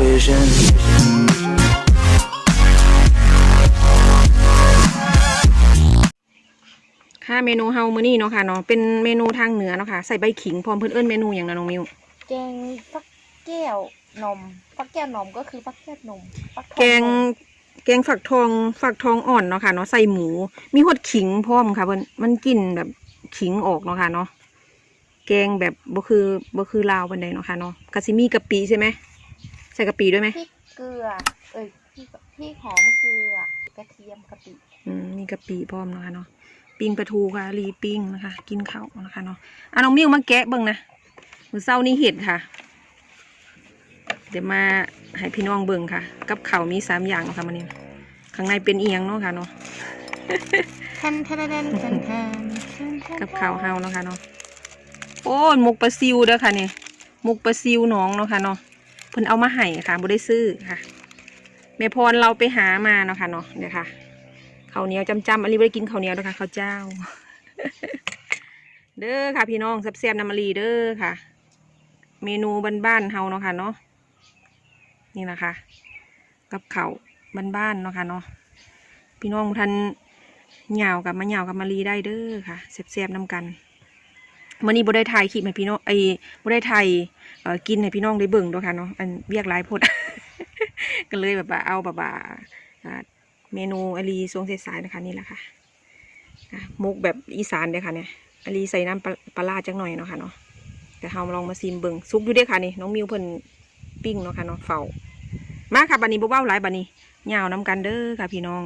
vision. ค่ะเมนูเฮามื้อนี้เนาะค่ะเนาะเป็นเมนูทางเหนือเนาะค่ะใส่ใบขิงพร้อมเพิ่นเอิ้นเมนูอย่างนะน้องมิวแกงฟักแก้วนมฟักแก้วนมก็คือฟักแก้วนมฟักทอแกงนมแกงฝักทองฝักทองอ่อนเนาะค่ะเนาะใส่หมู มีหดขิงพร้อมค่ะเพิ่นมันกลิ่นแบบขิงออกเนาะค่ะเนาะแกงแบบบ่คือบ่คือลาวปานใดเนาะค่ะเนาะกะสิมีกะปิใช่ไหมใส่กะปิด้วยไหมพริกเกลือ เอ้ยพริกพริกหอมเกลือกระเทียมกะปิอืมมีกะปิพร้อมเนาะค่ะเนาะปิ้งปลาทูค่ะรีปิ้งนะคะ กินข้าวนะคะเนาะอะน้องมิวมาแกะเบิ่งนะมื้อเช้านี้เห็ดค่ะ เดี๋ยวมาให้พี่น้องเบิ่งค่ะ กับข้าวมีสามอย่างเนาะค่ะมื้อนี้ข้างในเป็นเอียงเนาะค่ะเนาะทันทันทันทันทันทันกับข้าวเฮาเนาะค่ะเนาะโอ้ยหมกปลาซิวเด้อค่ะนี่หมกปลาซิวหน้องเนาะค่ะเนาะ เพิ่นเอามาให้ค่ะบ่ได้ซื้อค่ะแม่พรเราไปหามาเนาะค่ะเนาะเดี๋ยวค่ะข้าวเหนียวจำๆอันนี้บ่ได้กินข้าวเหนียวเด้อค่ะข้าวเจ้า เด้อค่ะ พี่น้องแซ่บๆน้ำมะลีเด้อค่ะ เมนูบ้านๆเฮาเนาะค่ะเนาะนี่นะคะ กับข้าวบ้านๆเนาะค่ะเนาะพี่น้องท่านเหยาวกับมาเหยาวกับมาลีได้เด้อค่ะแซ่บๆน้ำกันมื่อนี้บ่ได้ถ่ายคลิปให้พี่น้องไอ้บ่ได้ถ่าย กินให้พี่น้องได้เบิ่งด้วยค่ะเนาะอันเรียกหลายพดก็เลยแบบว่าเอาแบบว่าเมนูอลีทรงเสายนะคะนี่แหละค่ะมุกแบบอีสานเด้ค่ะเนี่ยอลีใส่น้ำปลาปลาจังหน่อยเนาะค่ะเนาะแต่เฮาลองมาซิมเบิ่งซุกอยู่ด้อค่ะนี่น้องมิวเพิ่นปิ้งเนาะค่ะเนาะเฝ้ามาค่ะบัดนี้บ่เว้าหลายบัดนี้เหยาวน้ำกันเด้อค่ะพี่น้อง